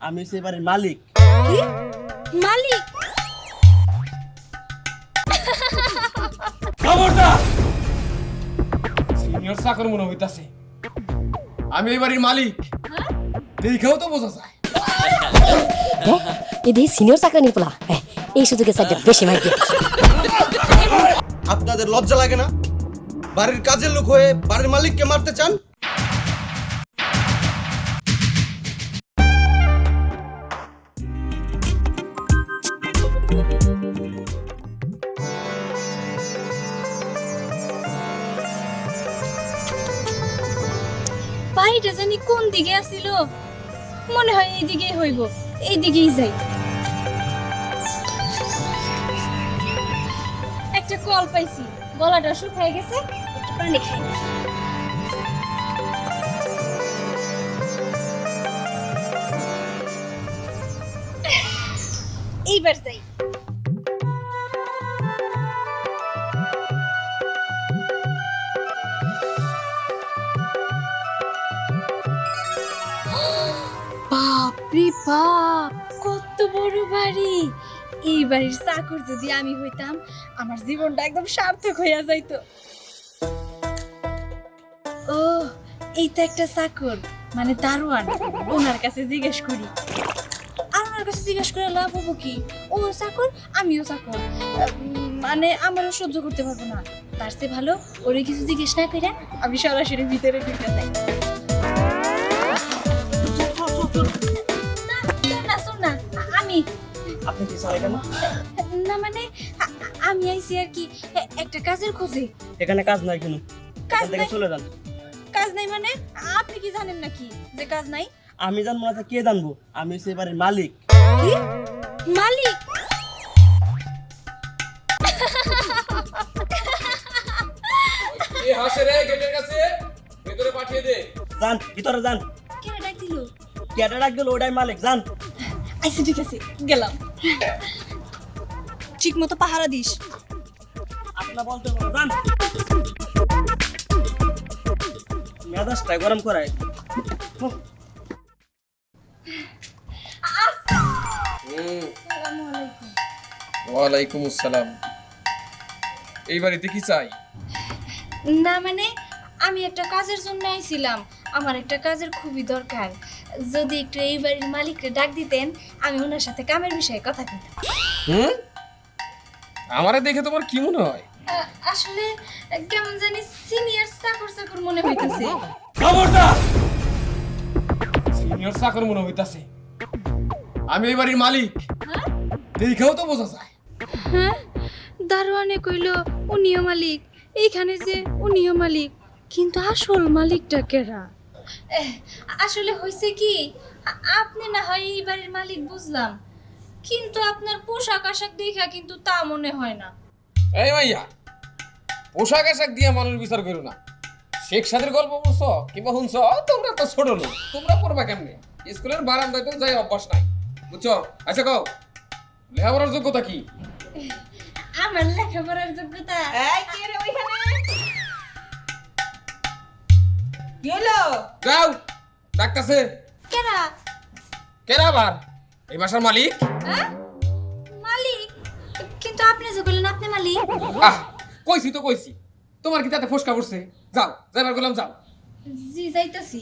আমি সে বাড়ির মালিক। কি? মালিক? খবরদার! সিনিয়র চাকর মনে হইতাছে। আমি এই বাড়ির মালিক। দেখেও তো বোঝা যায়। এদি সিনিয়র পোলা। হ্যাঁ, এই সুযোগে সাইডে বেশি মাইকে আপনাদের লজ্জা লাগে না? বাড়ির কাজের লোক হয়ে বাড়ির মালিককে মারতে চান? বাড়িটা জানি কোন দিকে আসিল? মনে হয় এই দিকেই হইব এই দিকেই যাই। একটা কল পাইছি, গলাটা শুকায় গেছে পানি খাই। এইবার যাই। বাপ, কত বড় বাড়ি। এই বাড়ির চাকর যদি আমি হইতাম, আমার জীবনটা একদম সার্থক হইয়া যাইতো। ও, এই তো একটা চাকর মানে দারোয়ান, ওনার কাছে জিজ্ঞেস করি। আর ওনার কাছে জিজ্ঞেস করে লাভ হব কি? ও চাকর, আমিও চাকর। মানে আমারও সহ্য করতে পারব না। তার চেয়ে ভালো ওরে কিছু জিজ্ঞেস না করে আমি সরাসরি ভিতরে ঢুকে যাই। আপনি কি না মানে আমি আইছি আর কি একটা কাজের খোঁজে। এখানে কাজ নাই কেন। কাজ থেকে চলে যান। কাজ নাই মানে আপনি কি জানেন নাকি যে কাজ নাই? আমি জানব না কে জানব? আমি বাড়ির মালিক। কি? মালিক? এই হাসে রে গেটের কাছে ভেতরে পাঠিয়ে দে। যান ভিতরে যান। কে ডাক দিল কেটে ডাক দিল ওটাই মালিক যান। আইসি ঠিক আছে গেলাম। ঠিক মতো পাহারা দিস। বলতে মেজাজটা গরম করায়। ওয়ালাইকুম আসসালাম। এই বাড়িতে কি চাই? না মানে আমি একটা কাজের জন্য আইছিলাম। আমার একটা কাজের খুবই দরকার। যদি একটু এই বাড়ির মালিককে ডাক দিতেন আমি ওনার সাথে কামের বিষয়ে কথা কইতাম। হুম? আমারে দেখে তোমার কি মনে হয়? আসলে কেমন জানি সিনিয়র চাকর চাকর মনে হইতেছে। খবরদার! সিনিয়র চাকর মনে হইতাছে। আমি এই বাড়ির মালিক। হ্যাঁ? দেখেও তো বোঝা যায়। হ্যাঁ? দারোয়ানে কইল উনিও মালিক। এইখানে যে উনিও মালিক। কিন্তু আসল মালিকটা কেরা? আসলে হয়েছে কি আপনি না হয় এই বাড়ির মালিক বুঝলাম কিন্তু আপনার পোশাক আশাক দেখা কিন্তু তা মনে হয় না। এই মাইয়া পোশাক আশাক দিয়ে মানুষ বিচার করো না। শেখ সাদের গল্প বলছো কিংবা শুনছ? তোমরা তো ছোট লোক তোমরা পড়বা কেমনে? স্কুলের বারান্দায় তো যাই অভ্যাস নাই বুঝছ? আচ্ছা কও লেখাপড়ার যোগ্যতা কি? আমার লেখাপড়ার যোগ্যতা এই কে রে ওইখানে? কি হলো যাও ডাকতাছে। কেরা? কেরা আবার? এই বাসার মালিক? হ্যাঁ? মালিক? কিন্তু আপনি যে বললেন আপনি মালিক? আহ কইছি তো কইছি। তোমার কি তাতে ফসকা পড়ছে? যাও যাইবার গেলাম যাও। জি যাইতাছি।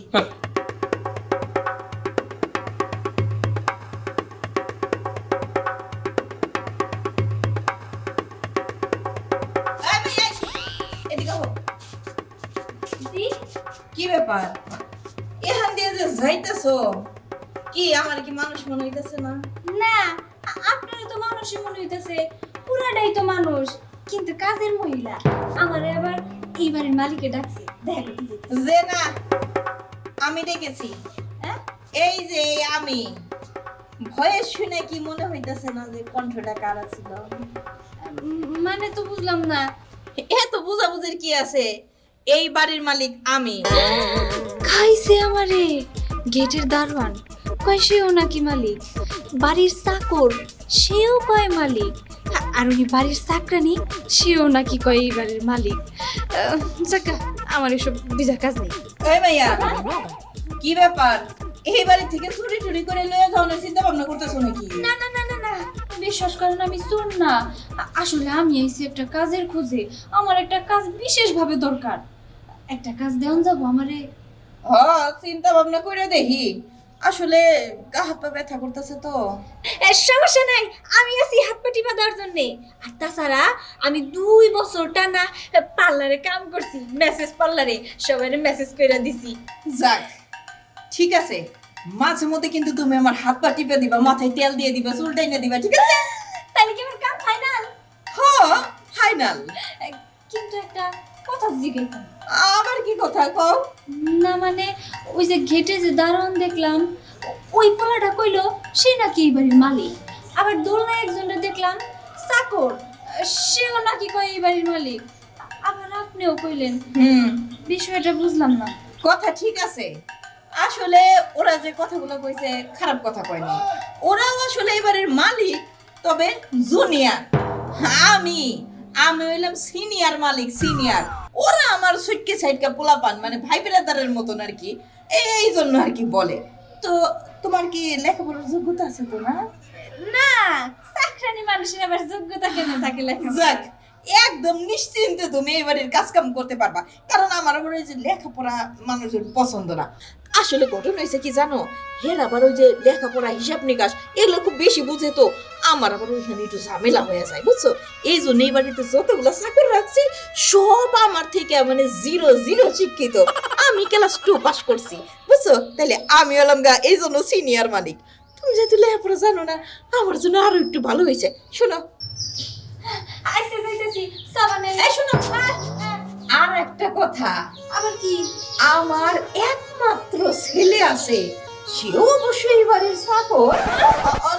কি ব্যাপার? এখান দিয়ে যে যাইতেছো কি আমার কি মানুষ মনে হইতেছে না? না আ- আপনারও তো মানুষই মনে হইতেছে পুরাটাই তো মানুষ কিন্তু কাজের মহিলা। আমার আবার এই বাড়ির মালিকে ডাকছে দেখা যে না আমি ডেকেছি। হ্যাঁ? এই যে আমি। ভয়ে শুনে কি মনে হইতেছে না যে কণ্ঠটা কারা ছিল মানে তো বুঝলাম না। এ তো বুঝাবুঝির কি আছে? এই বাড়ির মালিক আমি। খাইছে আমারে। গেটের দারোয়ান কয় সেও নাকি মালিক? বাড়ির চাকর সেও কয় মালিক? আর উনি বাড়ির চাকরানি সেও নাকি কয় এই বাড়ির মালিক? যাকা আমার এসব বিজা কাজ নেই। এই ভাইয়া কি ব্যাপার? এই বাড়ি থেকে চুরি টুরি করে লয়ে যাওয়ার চিন্তা ভাবনা করতেছো নাকি? না না না না না বিশ্বাস করেন আমি শোন না। আসলে আমি আইছি একটা কাজের খোঁজে। আমার একটা কাজ বিশেষভাবে দরকার। একটা কাজ দেওয়ান যাব আমারে। হ্যাঁ চিন্তা ভাবনা করে দেখি। আসলে গা হাত পা ব্যথা করতেছে তো। এ, সমস্যা নাই আমি আছি হাত পা টিপা দেওয়ার জন্যে। আর তাছাড়া আমি দুই বছর টানা পার্লারে কাম করছি মেসেজ পার্লারে সবাই মেসেজ করে দিছি। যাক ঠিক আছে। মাঝে মধ্যে কিন্তু তুমি আমার হাত পা টিপে দিবা মাথায় তেল দিয়ে দিবা চুল টাইনে দিবা ঠিক আছে? তাহলে কি আমার কাম ফাইনাল হ্যাঁ ফাইনাল কিন্তু একটা কথা জিজ্ঞাসা আবার কি কথা কও? না মানে ওই যে ঘেটে যে দারোয়ান দেখলাম ওই পোলাটা কইলো সে নাকি এই বাড়ির মালিক। আবার দোলনা একজনটা দেখলাম চাকর সেও নাকি কয় এই বাড়ির মালিক। আবার আপনিও কইলেন। হুম। বিষয়টা বুঝলাম না। কথা ঠিক আছে। আসলে ওরা যে কথাগুলো কইছে খারাপ কথা কয়নি। ওরাও আসলে এবারের মালিক তবে জুনিয়র। আমি। আমি হইলাম সিনিয়র মালিক সিনিয়র ওরা আমার সুটকে সাইডকে পোলাপান মানে ভাই বেড়াদারের মতন আর কি। এই জন্য আর কি বলে। তো তোমার কি লেখাপড়ার যোগ্যতা আছে তো না? না চাকরানি মানুষের আবার যোগ্যতা কেন থাকে লেখা যাক একদম নিশ্চিন্তে তুমি এবারের কাজ কাম করতে পারবা। কারণ আমার আবার ওই যে লেখাপড়া মানুষের পছন্দ না। আসলে ঘটনা হয়েছে কি জানো? হের আবার ওই যে লেখাপড়া হিসাব নিকাশ এগুলো খুব বেশি বুঝে তো। আমার আবার ওইখানে একটু ঝামেলা হয়ে যায় বুঝছ? এই জন্য এই বাড়িতে যতগুলো চাকর রাখছি সব আমার থেকে মানে জিরো জিরো শিক্ষিত। আমি ক্লাস টু পাস করছি বুঝছ? তাহলে আমি হলাম গা এই জন্য সিনিয়র মালিক। তুমি যেহেতু লেখাপড়া জানো না আমার জন্য আরও একটু ভালো হয়েছে। শোনো। আইসে যাইতেছি সাবানে এই শোনো। আর একটা কথা। আবার কি? আমার একমাত্র ছেলে আছে। সেও অবশ্যই বাড়ির চাকর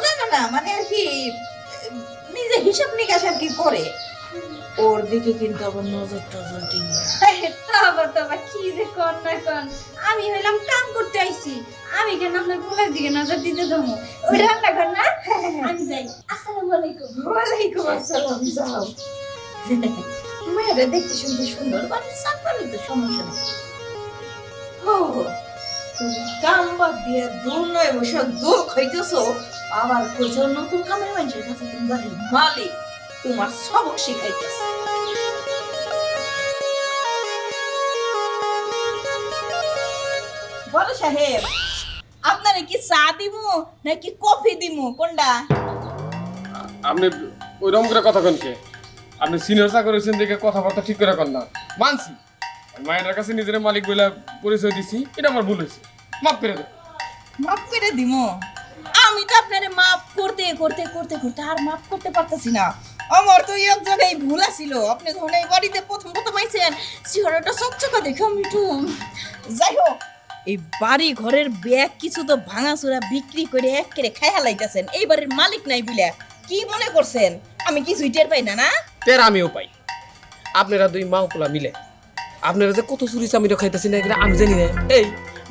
না না না মানে আর কি নিজে হিসাব নিকাশ আর কি করে। ওর দিকে কিন্তু আবার নজর টজর দিন তবা তবা কি যে কর না কর। আমি হইলাম কাম করতে আইছি। আমি কেন আপনার পোলার দিকে নজর দিতে যাব? ওই রান্না কর না? আমি যাই। আসসালামু আলাইকুম। ওয়ালাইকুম আসসালাম যাও। মেয়েরা দেখতে শুনতে সুন্দর বাড়ির চাকরি তো সমস্যা নেই। ও সাহেব, আপনারে কি চা দিমু নাকি কফি দিমু? কোনটা? আপনি ওইরকম করে কথা কনকে আপনি সিনিয়র চাকর দেখে কথাবার্তা ঠিক করে কন না। মানছি। মায়ের কাছে নিজের মালিক বলে পরিচয় দিছি এটা আমার ভুল হয়েছে। মাফ করে দেন মাফ করে দিমু। আমি তো আপনারে মাফ করতে করতে করতে করতে আর মাফ করতে পারতেছি না। আমার তো এক জায়গায় ভুল ছিল আপনি যখন এই বাড়িতে প্রথম প্রথম আইছেন চেহারাটা চকচকা দেখে একটু যাই হোক এই বাড়ি ঘরের ব্যাগ কিছু তো ভাঙাচোরা বিক্রি করে এক করে খাই হালাইতেছেন এই বাড়ির মালিক নাই বিলে কি মনে করছেন? আমি কিছুই টের পাই না না? তের আমিও পাই। আপনারা দুই মা পোলা মিলে আপনারা যে কত চুরি চামিরা খাইতেছি না এগুলো আমি জানি না। এই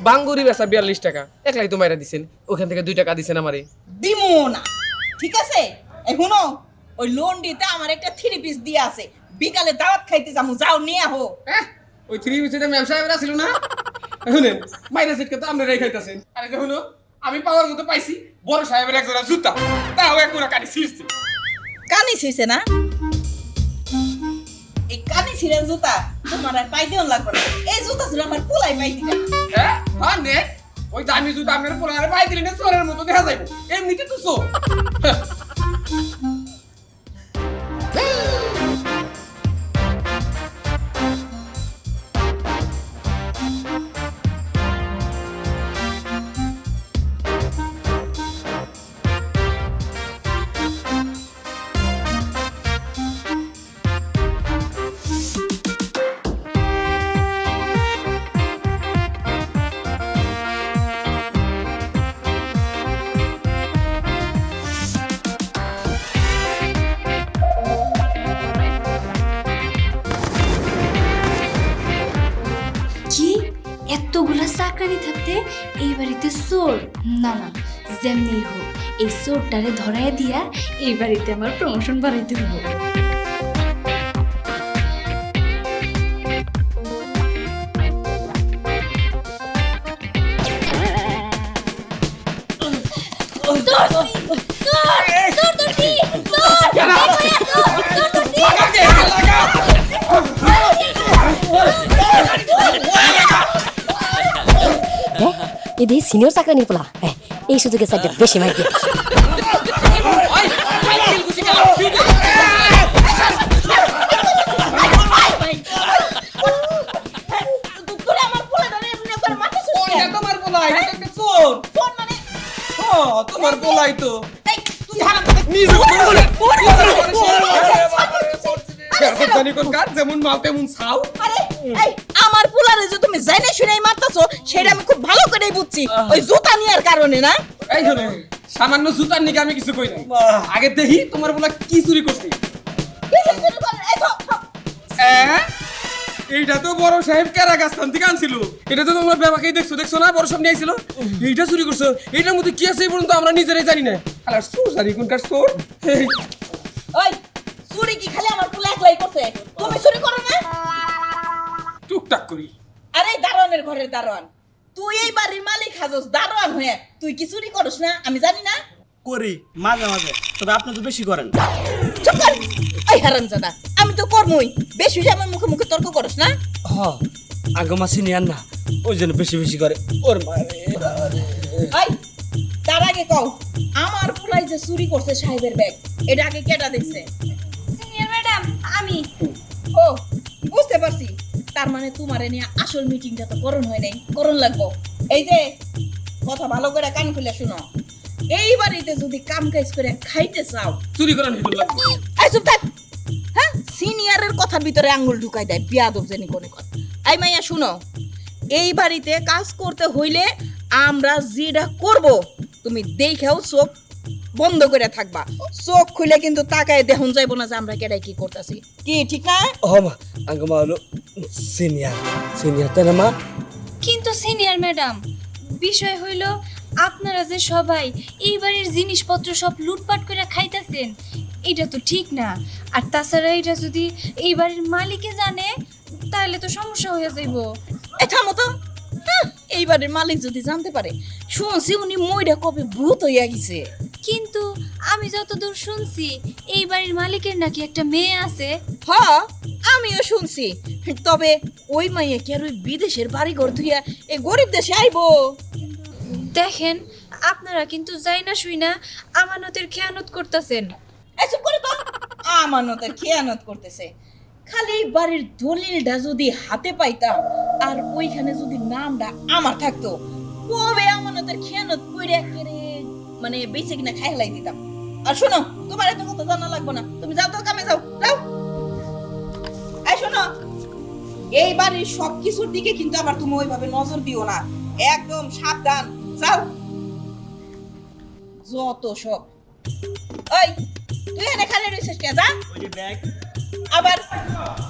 বাঙ্গুরি বেচা বিয়াল্লিশ টাকা। একলাই তো মাইরা দিছেন ওখান থেকে দুই টাকা দিছেন আমারে। দিমু না। ঠিক আছে? এই শুনো ওই লোন দিতে আমার একটা থ্রি পিস দিয়ে আছে। বিকালে দাওয়াত খাইতে যাব যাও নিয়ে আহো। হ্যাঁ, ওই থ্রি পিসের ম্যাম সাহেবেরা ছিল না? শুনেন মাইরা সিটকে তো আপনারাই খাইতেছেন। আরে দেখুন আমি পাওয়ার মতো পাইছি বড় সাহেবের এক জোড়া জুতা। তাও এক জোড়া কাটি ছিঁড়ছে। কানি ছিঁড়ছে না? এই কানি ছিঁড়ে জুতা, তোমার আর পাই দিও লাগবে না। এই জুতা ছিল আমার পোলাই পাই দিতে। হ্যাঁ? হ্যাঁ নে। ওই দামি জুতা আপনার পোলারে পাই দিলেন চোরের মতো দেখা যাইব। এমনিতে তো চোর। চাকরানি থাকতে এই বাড়িতে সোর না না যেমনি হোক এই চোরটারে ধরাই দিয়া এই বাড়িতে আমার প্রমোশন বাড়াইতে হব সিনিয়র চাকরানির পোলা হ্যাঁ এই সুযোগে সাইডটা বেশি পোলা তোমার পোলা মানে পোলাই তো কাজ যেমন মাল তেমন এই আমার পোলারে যে তুমি জাইনে শুনে মারতাছো সেটা আমি খুব ভালো করেই বুঝছি। ওই জুতা নেওয়ার কারণে না? এই শোনো সামান্য জুতার নিকে আমি কিছু কই নাই। আগে দেখি তোমার পোলা কি চুরি করছে? এইটা তো বড় সাহেব কেরাগাস্তান থেকে আনছিল। এটা তো তোমার বাবাকেই দেখছ দেখছ না? বড় সাহেব নিয়ে আইছিল। এইটা চুরি করছ। এইটার মধ্যে কি আছে পর্যন্ত আমরা নিজেরাই জানি না। আলার চোর জানি কোনকার চোর? এই, ওই চুরি কি খালি আমার পোলা একলাই করছে? তুমি চুরি করো না? টুকটাক করি। আরে দারোয়ানের ঘরের দারোয়ান। তুই এই বাড়ির মালিক হাজস দারোয়ান হয়ে। তুই কি চুরি করস না? আমি জানি না। করি মাঝে মাঝে তবে আপনি তো বেশি করেন। চুপ কর। এই হারামজাদা আমি তো কর্মই। বেশি আমার মুখে মুখে তর্ক করস না? হ আগে মা সিনিয়র না ওই জন্য বেশি বেশি করে। ওর মারে এই তার আগে কও আমার পোলাই যে চুরি করছে সাহেবের ব্যাগ এটা আগে কেটা দেখছে? সিনিয়র ম্যাডাম আমি। ও বুঝতে পারছি। তার মানে তোমার নিয়ে আসল মিটিংটা তো করণ হয় নাই করণ লাগবো। এই যে কথা ভালো করে কান খুলে শুনো। এই বাড়িতে যদি কাম কাজ করে খাইতে চাও চুরি করার হিদুর লাগবে। এই চুপ থাক। হ্যাঁ সিনিয়রের কথার ভিতরে আঙ্গুল ঢুকাই দেয় বিয়াদব জানি কোনে কথা এই মাইয়া শুনো এই বাড়িতে কাজ করতে হইলে আমরা যেটা করব তুমি দেখেও চোখ বন্ধ করে থাকবা। চোখ খুলে কিন্তু তাকায় দেখুন যাইব না যে আমরা কেডাই কি করতেছি। কি ঠিক না? হ মা হলো সিনিয়র সিনিয়র তাই না মা? কিন্তু সিনিয়র ম্যাডাম বিষয় হইল আপনারা যে সবাই এই বাড়ির জিনিসপত্র সব লুটপাট করে খাইতেছেন এটা তো ঠিক না। আর তাছাড়া এটা যদি এই বাড়ির মালিকে জানে তাহলে তো সমস্যা হয়ে যাইব। এ থামো তো। এই বাড়ির মালিক যদি জানতে পারে শুনছি উনি মইটা কবে ভূত হইয়া গেছে। কিন্তু আমি যতদূর শুনছি এই বাড়ির মালিকের নাকি একটা মেয়ে আছে। হ আমিও শুনছি। তবে ওই মাইয়া কি আর ওই বিদেশের বাড়ি ঘর ধুইয়া এই গরিব দেশে আইবো? দেখেন আপনারা কিন্তু যাই না শুই না আমানতের খেয়ানত করতেছেন। আমানতের খেয়ানত করতেছে। খালি বাড়ির দলিলটা যদি হাতে পাইতাম, আর ওইখানে যদি নামটা আমার থাকতো, কবে আমানতের খেয়ানত কইরে একেরে মানে বেঁচে কিনা খাই হেলাই দিতাম। আর শোনো, তোমার এত কথা জানা লাগবে না। তুমি যাও তো কামে যাও যাও। এই শোনো, এই বাড়ির সব কিছুর দিকে কিন্তু আবার তুমি ওইভাবে নজর দিও না। একদম সাবধান, যাও। যত সব। ওই তুই এনে খালি রইছিস কে? যা। ওই যে ব্যাগ আবার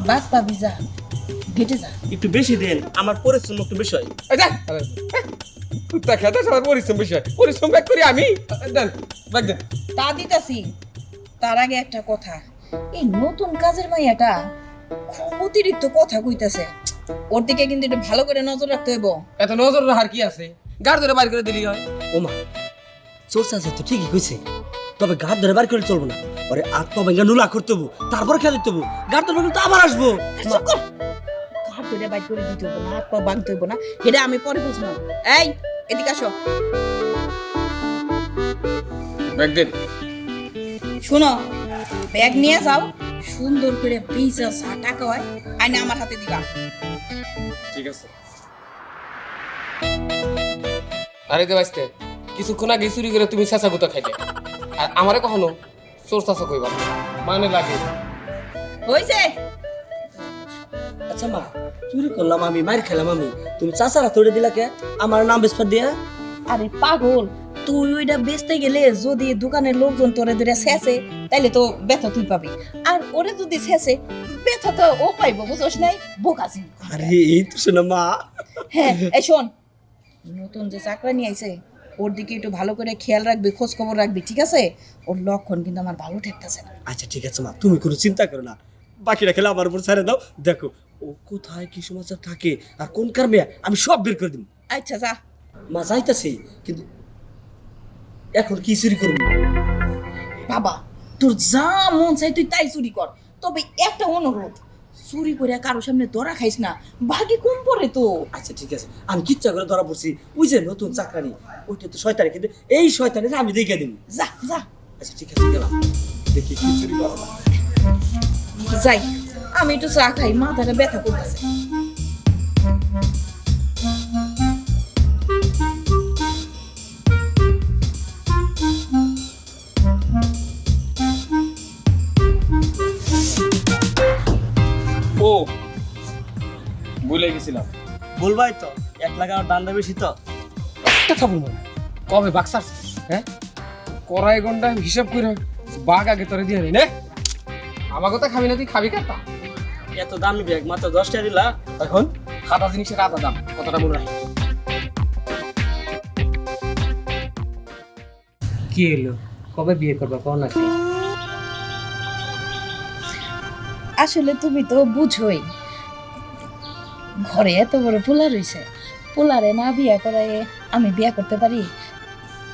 বাস পাবি যা হেঁটে যা। একটু বেশি দেন আমার পরিশ্রম একটু বেশি হয়। এই কুত্তা খেতে সবার পরিশ্রম বিষয় পরিশ্রম ব্যাগ করি আমি। দেন ব্যাগ দেন তা দিতাছি। তার আগে একটা কথা। এই নতুন কাজের মাইয়াটা খুব অতিরিক্ত কথা কইতাছে। ওর দিকে কিন্তু একটু ভালো করে নজর রাখতে হইব। এত নজর রাখার কি আছে? গাড় ধরে বাইর করে দিলি হয়। ও মা চোরসা আছে তো ঠিকই কইছে। তবে গাছ ধরে বার করে চলবো না। ওরে আত্মা ভেঙে নুলা করতে হব তারপর খেলে দিতে হব গাছ ধরে কিন্তু আবার আসব। ঘাট ধরে বাইর করে দিতে হইব না হাত পা বাঁধতে হইব না এটা আমি পরে বুঝব। এই এদিকে আসো। ব্যাগ দেন শোনো ব্যাগ নিয়ে যাও সুন্দর করে পিজা যা টাকা হয় আইনে আমার হাতে দিবা। ঠিক আছে। আরে দে বাঁচতে কিছুক্ষণ আগে চুরি করে তুমি চেঁচা গুতা খাইলে। আর আমারে কখনো চোর চাচা কইবা। মানে লাগে। হইছে আচ্ছা মা চুরি করলাম আমি মার খেলাম আমি তুমি চাচারা তোড়ে দিলা কে? আমার নাম বেসপার দিয়া। আরে পাগল। তুই ওইটা বেচতে গেলে যদি দোকানের লোকজন তোরে ধরে শেষে তাইলে তো ব্যথা তুই পাবি। আর ওরে যদি শেষে ব্যথা তো ও পাইবো বুঝছ নাই? বোকাছি আরে এই তো শোনো মা। হ্যাঁ এই শোন। নতুন যে চাকরা নিয়ে আইছে ওর দিকে একটু ভালো করে খেয়াল রাখবি খোঁজ খবর রাখবি ঠিক আছে? ওর লক্ষণ কিন্তু আমার ভালো ঠেকতেছে না। আচ্ছা ঠিক আছে মা তুমি কোনো চিন্তা করো না। বাকিটা খেলে আমার উপর ছেড়ে দাও। দেখো ও কোথায় কি সমাচার থাকে আর কোন কার মেয়ে আমি সব বের করে দিব। আচ্ছা যা। মা যাইতাছি কিন্তু এখন কি চুরি করব? বাবা তোর যা মন চাই তুই তাই চুরি কর। তবে একটা অনুরোধ চুরি করে কারও সামনে ধরা খাইস না। ভাগি কম পড়ে তো। আচ্ছা ঠিক আছে। আমি কিচ্ছা করে ধরা পড়ছি। ওই যে নতুন চাকরানি ওইটা তো শয়তানি কিন্তু এই শয়তানি আমি দেখে দেবো। যা যা। আচ্ছা ঠিক আছে গেলাম। দেখি কি চুরি করা যায়। যাই আমি একটু চা খাই মাথাটা ব্যথা করতেছে। বলবাই তো? এক লাখ আমার দান্দা বেশি তো? একটা খাব না কবে বাক্সার? হ্যাঁ? কড়াই ঘণ্টা হিসাব করে বাঘ আগে তোরে দিয়ে নে। আমার কথা খাবি না তুই খাবি কাটা? এত দামি ব্যাগ মাত্র দশটা দিলা? এখন? সাদা জিনিসের আদা দাম কতটা মনে রাখি। কি এলো? কবে বিয়ে করবা কোন আছে আসলে তুমি তো বুঝোই। ঘরে এত বড় পোলা রইছে। পোলারে না বিয়া করায় আমি বিয়া করতে পারি?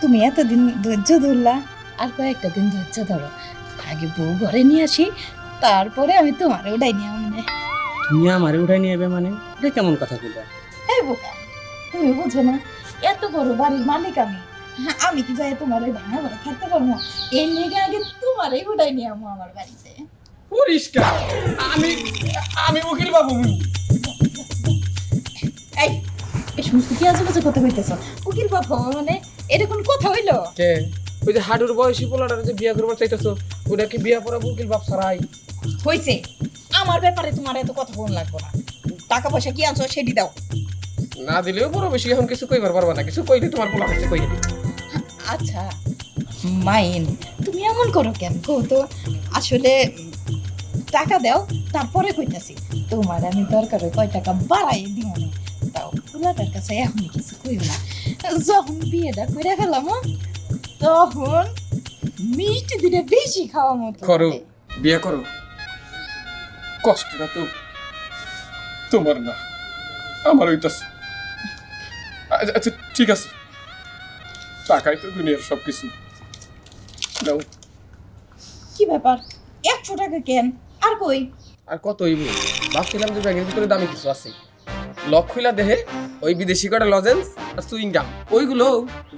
তুমি এতদিন ধৈর্য ধরলা আর কয়েকটা দিন ধৈর্য ধরো। আগে বউ ঘরে নিয়ে আসি তারপরে আমি তোমারে উঠাই নিয়ে আমনে তুমি আমারে উঠাই নিয়ে যাবে মানে? এটা কেমন কথা কইলা? এই বোকা তুমি বুঝো না এত বড় বাড়ির মালিক আমি। হ্যাঁ, আমি কি যাই তোমার ওই ভাঙা ঘরে থাকতে পারব? এই লেগে আগে তোমারই উঠাই নিয়ে আমো আমার বাড়িতে। পরিষ্কার আমি আমি উকিল বাবু এই এই সমস্ত কি আজে বাজে কথা কইতেছ? উকিল বাবা মানে এটা কোন কথা হইল? কে? ওই যে হাডুর বয়সী পোলাটার যে বিয়া করবার চাইতেছো ওটা কি বিয়া পড়াবো উকিল বাপ সারাই হয়েছে আমার ব্যাপারে তোমার এত কথা বল লাগবো না। টাকা পয়সা কি আনছো সেটি দাও। না দিলেও বড় বেশি এখন কিছু কইবার পারবা না। কিছু কইলে তোমার পোলা হচ্ছে কই আচ্ছা মাইন তুমি এমন করো কেন? কো তো আসলে টাকা দাও তারপরে কইতাছি। তোমার আমি দরকার কয় টাকা বাড়াই তাও পোলাটার কাছে এখন কিছু কইব না। যখন বিয়েটা করে ফেলাম তখন মিষ্টি দিলে বেশি খাওয়া মতো করো। বিয়ে করো। কষ্টটা তো তোমার না আমার ওইটাছে আচ্ছা আচ্ছা, ঠিক আছে। টাকাই তো দুনিয়ার সব কিছু নাও কি ব্যাপার? একশো টাকা কেন? আর কই? আর কত হইব? ভাবছিলাম যে ব্যাগের ভিতরে দামি কিছু আছে। লক খুইলা দেহে ওই বিদেশি কটা লজেন্স আর সুইং গাম ওইগুলো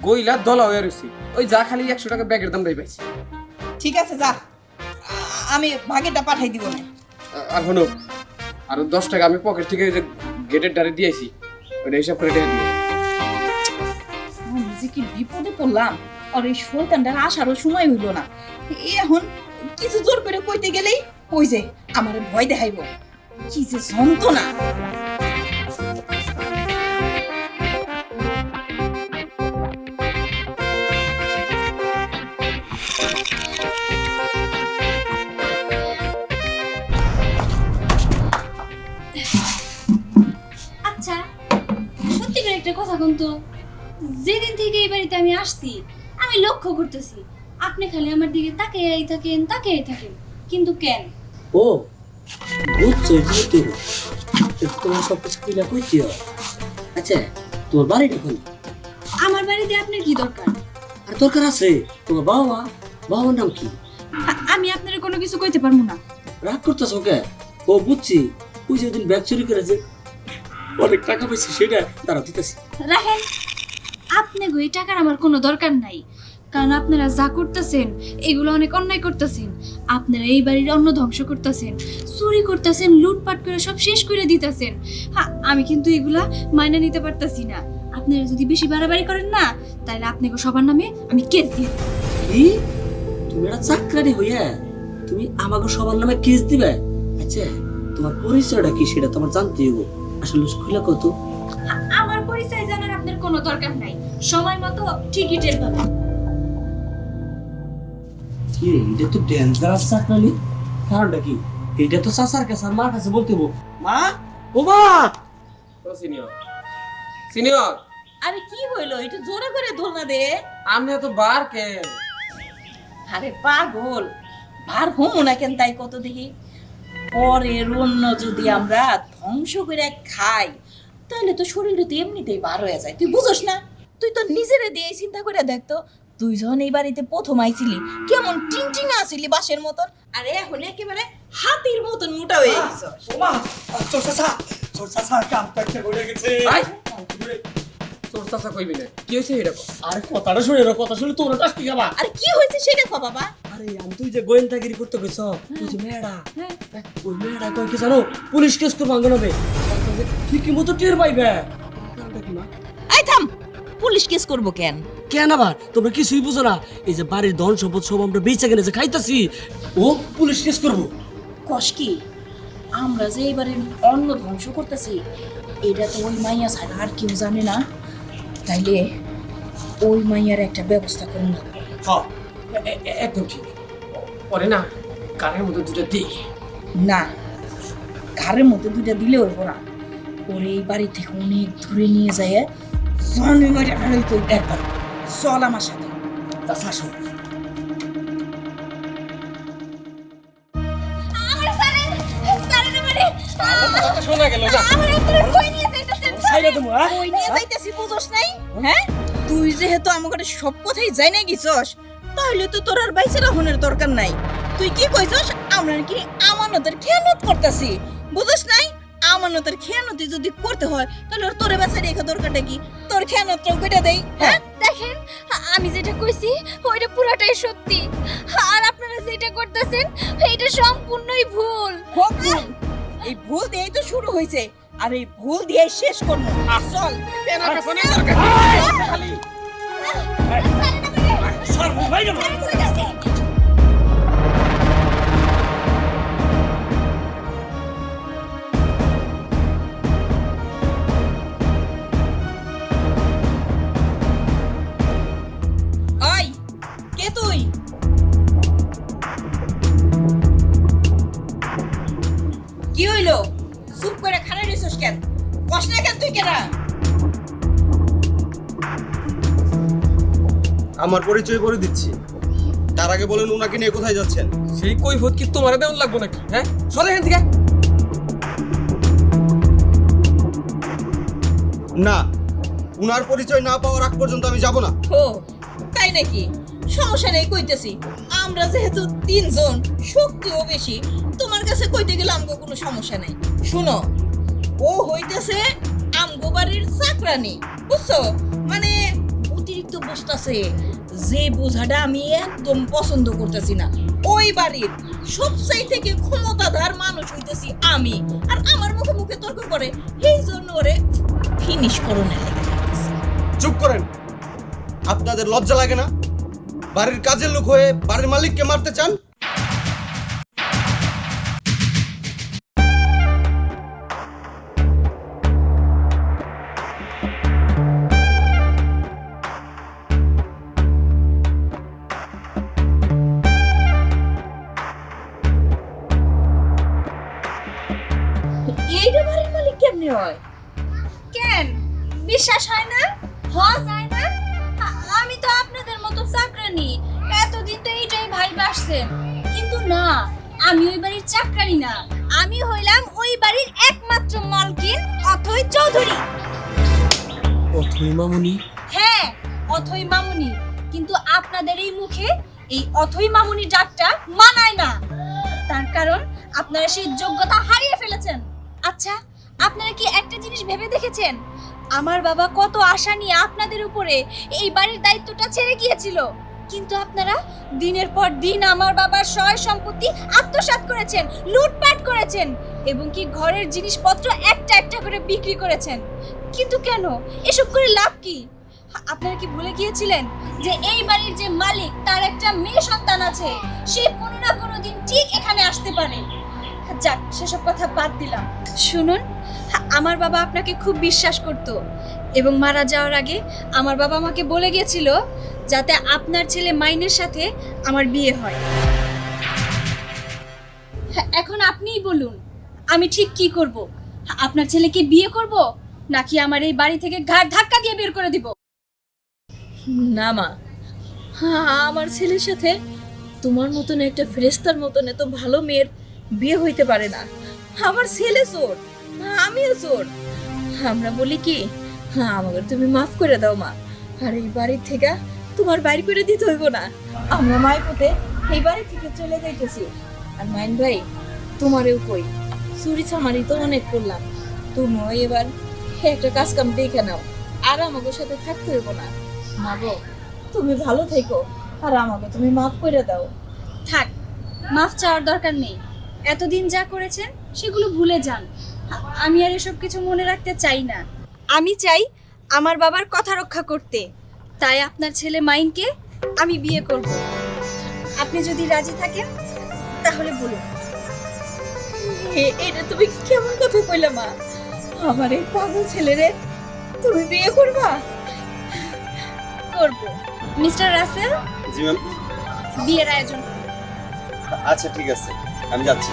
গইলা দলা হয়ে রয়েছে ওই যা খালি একশো টাকা ব্যাগের দাম দেয় পাইছি। ঠিক আছে যা। আ- আমি ভাগেটা পাঠাই দিব। না আ- আর হলো আর দশ টাকা আমি পকেট থেকে ওই যে গেটের ডারে দিয়েছি ওটা হিসাব করে টেনে দিই আমি যে কি বিপদে পড়লাম আর এই শয়তানটার আসারও সময় হইল না। এ এখন কিছু জোর করে কইতে গেলেই ওই যে আমার ভয় দেখাইব। কি যে যন্ত্রণা। আমি আসছি আমি লক্ষ্য করতেছি। আপনি খালি আমার দিকে তাকিয়েই থাকেন তাকিয়েই থাকেন। কিন্তু কেন? ও বুঝছ বুঝতে তোমার সব কিছু কিনা কইছি আচ্ছা তোমার বাড়িটা কোন আমার বাড়িতে আপনার কি দরকার? আর দরকার আছে তোমার বাবা বাবার নাম কি? আমি আপনার কোনো কিছু কইতে পারব না। রাগ করতেছ ওকে? ও বুঝছি। ওই যেদিন ব্যাগ চুরি করেছে। অনেক টাকা পাইছে সেটা তারা দিতেছি। রাখেন। আপনি গো এই টাকার আমার কোনো দরকার নাই। কারণ আপনারা যা করতেছেন এগুলো অনেক অন্যায় করতেছেন। আপনারা এই বাড়ির অন্ন ধ্বংস করতেছেন চুরি করতেছেন লুটপাট করে সব শেষ করে দিতেছেন। হ্যাঁ আমি কিন্তু এগুলা মাইনা নিতে পারতাছি না। আপনারা যদি বেশি বাড়াবাড়ি করেন না তাহলে আপনাকে সবার নামে আমি কেস দিয়ে। কি? তুমি একটা চাকরানি হইয়া তুমি আমাকে সবার নামে কেস দিবে? আচ্ছা তোমার পরিচয়টা কি সেটা তোমার জানতে হইব। আসলে খুলে কত পরিচয় জানার আপনার কোনো দরকার নাই। সময় মতো ঠিকই টের পাবেন কি এটা তো ডেঞ্জারাস চাকরানি কারণটা কি? এটা তো চাচার কাছে আর মার কাছে বলতে মা? ও মা! ও সিনিয়র। সিনিয়র! আরে কি হইল? একটু জোরে করে ধর না দে। আপনি এত বার কেন আরে পাগল। ভার হমো না কেন তাই কত দেখি? পরের অন্য যদি আমরা ধ্বংস করে খাই তাহলে তো শরীরে তো এমনিতেই বার হয়ে যায়। তুই বুঝোস না? তুই তো নিজেরে দিয়ে চিন্তা করে দেখ তো। তুই যখন এই বাড়িতে প্রথম আইছিলি কেমন টিং টিং আসিলি বাসের মতন আর এখন একেবারে হাতির মতন মোটা হয়ে গেছ। আই তোর চাচা কইবি না কি হয়েছে এটা কর। কথাটা শুনে রে কথা শুনে তোর টাস্টি খাবা আর কি হয়েছে সেটা কো বাবা। আরে আমি তুই যে গোয়েন্দাগিরি করতে গেছ তুই যে মেয়েটা ওই মেয়েটা কয় কি জানো পুলিশ কেস করব আঙ্গন হবে ঠিকই মতো টের পাইবে। আই থাম পুলিশ কেস করব কেন? কেন আবার? তোমরা কিছুই বুঝো না। এই যে বাড়ির ধন সম্পদ সব আমরা বেঁচে গেলে যে খাইতাছি ও পুলিশ কেস করব। কষ কি? আমরা যে এবারে অন্ন ধ্বংস করতেছি এটা তো ওই মাইয়া ছাড়া আর কেউ জানে না। তাইলে ওই মাইয়ার একটা ব্যবস্থা করুন একদম ঠিক। পরে না কানের মধ্যে দুটো দিই। না ঘরের মধ্যে দুইটা দিলে হইব না। ওরে এই বাড়ি থেকে অনেক দূরে নিয়ে যায় জনে মারে ফেলাইতে একবার। চল আমার সাথে। শোনা গেল না নিয়ে যাইতেছি বুঝোস নাই? হ্যাঁ? তুই যেহেতু আমাকে সব কথাই যাই না গেছস তাহলে তো তোর আর বাইসে রাখনের দরকার নাই। তুই কি কইছস? আমরা কি আমানতের খেয়ানত করতেছি। বুঝোস নাই? আমানতের খেয়ানতি যদি করতে হয় তাহলে ওর তোরে রেখে দরকারটা কি তোর খেয়ানতটাও কেটে দেই হ্যাঁ দেখেন আমি যেটা কইছি ওইটা পুরাটাই সত্যি আর আপনারা যেটা করতেছেন এটা সম্পূর্ণই ভুল হোক ভুল। এই ভুল দিয়েই তো শুরু হয়েছে আর এই ভুল দিয়ে শেষ করব চল পেছনে দরকার স্যার ভাই পরিচয় করে দিচ্ছি। তার আগে বলেন ওনাকে নিয়ে কোথায় যাচ্ছেন? সেই কৈফত কি তোমার দেওয়ান লাগবো নাকি? হ্যাঁ? চলে এখান থেকে। না উনার পরিচয় না পাওয়ার আগ পর্যন্ত আমি যাব না। ও তাই নাকি? সমস্যা নেই কইতেছি। আমরা যেহেতু তিনজন শক্তিও বেশি তোমার কাছে কইতে গেলে আমগো কোনো সমস্যা নেই। শুনো ও হইতেছে আমগো বাড়ির চাকরানি বুঝছ? মানে অতিরিক্ত বসতাছে। যে বোঝাটা আমি একদম পছন্দ করতেছি না। ওই বাড়ির সবচাই থেকে ক্ষমতাধার মানুষ হইতেছি আমি। আর আমার মুখে মুখে তর্ক করে, এই জন্য ওরে ফিনিশ করো না চুপ করেন। আপনাদের লজ্জা লাগে না? বাড়ির কাজের লোক হয়ে বাড়ির মালিককে মারতে চান? বিশ্বাস হয় না? হওয়া যায় না? আমি তো আপনাদের মতো চাকরানি এতদিন তো এইটাই ভাই বাসছেন কিন্তু না আমি ওই বাড়ির চাকরানি না। আমি হইলাম ওই বাড়ির একমাত্র মালকিন অথই চৌধুরী। অথই মামুনি? হ্যাঁ অথই মামুনি। কিন্তু আপনাদের এই মুখে এই অথই মামুনি ডাকটা মানায় না। তার কারণ আপনারা সেই যোগ্যতা হারিয়ে ফেলেছেন। আচ্ছা আপনারা কি একটা জিনিস ভেবে দেখেছেন? আমার বাবা কত আশা নিয়ে আপনাদের উপরে এই বাড়ির দায়িত্বটা ছেড়ে গিয়েছিল। কিন্তু আপনারা দিনের পর দিন আমার বাবার সয় সম্পত্তি আত্মসাৎ করেছেন, লুটপাট করেছেন এবং কি ঘরের জিনিসপত্র একটা একটা করে বিক্রি করেছেন। কিন্তু কেন? এসব করে লাভ কি? আপনারা কি ভুলে গিয়েছিলেন যে এই বাড়ির যে মালিক, তার একটা মেয়ে সন্তান আছে? সে কোনো না কোনো দিন ঠিক এখানে আসতে পারে। যাক, সেসব কথা বাদ দিলাম। শুনুন আমার বাবা আপনাকে খুব বিশ্বাস করত এবং মারা যাওয়ার আগে আমার বাবা আমাকে বলে গিয়েছিল যাতে আপনার ছেলে মাইনের সাথে আমার বিয়ে হয়। এখন আপনিই বলুন, আমি ঠিক কি করব? আপনার ছেলেকে বিয়ে করব নাকি আমার এই বাড়ি থেকে ঘাট ধাক্কা দিয়ে বের করে দিব? না মা আমার ছেলের সাথে তোমার মতন একটা ফেরেস্তার মতন এত ভালো মেয়ের বিয়ে হইতে পারে না। আমার ছেলে চোর। আমিও চোর। আমরা বলি কি হ্যাঁ আমাকে তুমি মাফ করে দাও মা। আর এই বাড়ির থেকে তোমার বাড়ি করে দিতে হইব না। আমরা মায়ের পুতে এই বাড়ি থেকে চলে যাইতেছি। আর মাইন ভাই, তোমারেও কই, চুরি ছামারি তো অনেক করলাম। তুমিও এবার একটা কাজ কাম দেখে নাও। আর আমাকে সাথে থাকতে হইব না। মাগো তুমি ভালো থেকো। আর আমাকে তুমি মাফ করে দাও। থাক, মাফ চাওয়ার দরকার নেই। এতদিন যা করেছেন সেগুলো ভুলে যান। আমি আর এসব কিছু মনে রাখতে চাই না। আমি চাই আমার বাবার কথা রক্ষা করতে। তাই আপনার ছেলে মাইনকে আমি বিয়ে করব। আপনি যদি রাজি থাকেন তাহলে বলুন। এটা তুমি কেমন কথা কইলা মা? আমার এই পাগল ছেলেরে তুমি বিয়ে করবা? করব। মিস্টার রাসেল? জি ম্যাম। বিয়ের আয়োজন আচ্ছা ঠিক আছে। আমি যাচ্ছি।